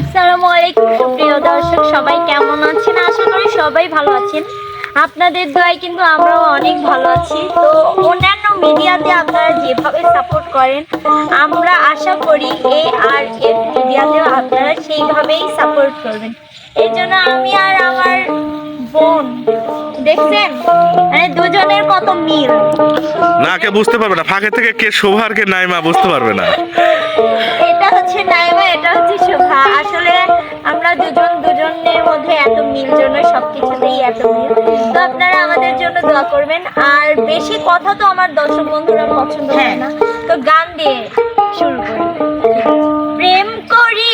আসসালামু আলাইকুম, সুপ্রিয় দর্শক, সবাই কেমন আছেন? আশা করি সবাই ভালো আছেন। আপনাদের দোয়ায় কিন্তু আমরাও অনেক ভালো আছি। তো অন্যান্য মিডিয়াতে আপনারা যেভাবে সাপোর্ট করেন, আমরা আশা করি এ আর এফ মিডিয়াতেও আপনারা সেইভাবেই সাপোর্ট করবেন। এই জন্য আমি আর আমার বোন দেখছেন? মানে দুজনের কত মিল। না কে বুঝতে পারবে না ফাঁকে থেকে কে শোভা আর কে নাইমা বুঝতে পারবে না। এটা হচ্ছে নাইমা এটা হচ্ছে শোভা। আসলে আমরা দুজন দুজনের মধ্যে এত মিল জন্য সবকিছুতেই এত মিল। তো আপনারা আমাদের জন্য দোয়া করবেন। আর বেশি কথা তো আমার দর্শক বন্ধুরা পছন্দ হয়। না। তো গান দিয়ে শুরু করি। প্রেম করি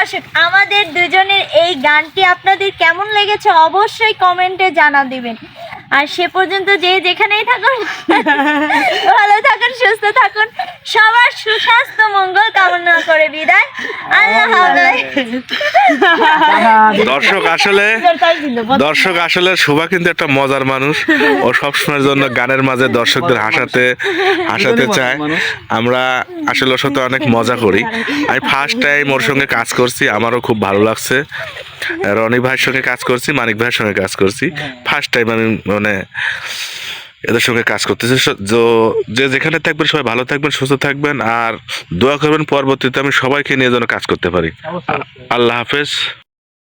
দর্শক আমাদের দুজনের এই গানটি আপনাদের কেমন লেগেছে অবশ্যই কমেন্টে জানা দিবেন। আর সে পর্যন্ত যে যেখানেই থাকুন ভালো থাকুন সুস্থ থাকুন। সবার সুস্বাস্থ্য মঙ্গল কামনা করে বিদায়। আল্লাহ দর্শক আসলে দর্শক আসলে শোভা কিন্তু একটা মজার মানুষ। ও সবসময়ের জন্য গানের মাঝে দর্শকদের হাসাতে হাসাতে চায়। আমরা আসলে ওর সাথে অনেক মজা করি। আমি ফার্স্ট টাইম ওর সঙ্গে কাজ করছি। আমারও খুব ভালো লাগছে। রনি ভাইয়ের সঙ্গে কাজ করছি মানিক ভাইয়ের সঙ্গে কাজ করছি। ফার্স্ট টাইম আমি মানে এদের সঙ্গে কাজ করতেছে যে যেখানে থাকবেন সবাই ভালো থাকবেন সুস্থ থাকবেন আর দোয়া করবেন পরবর্তীতে আমি সবাইকে নিয়ে যেন কাজ করতে পারি। আল্লাহ হাফেজ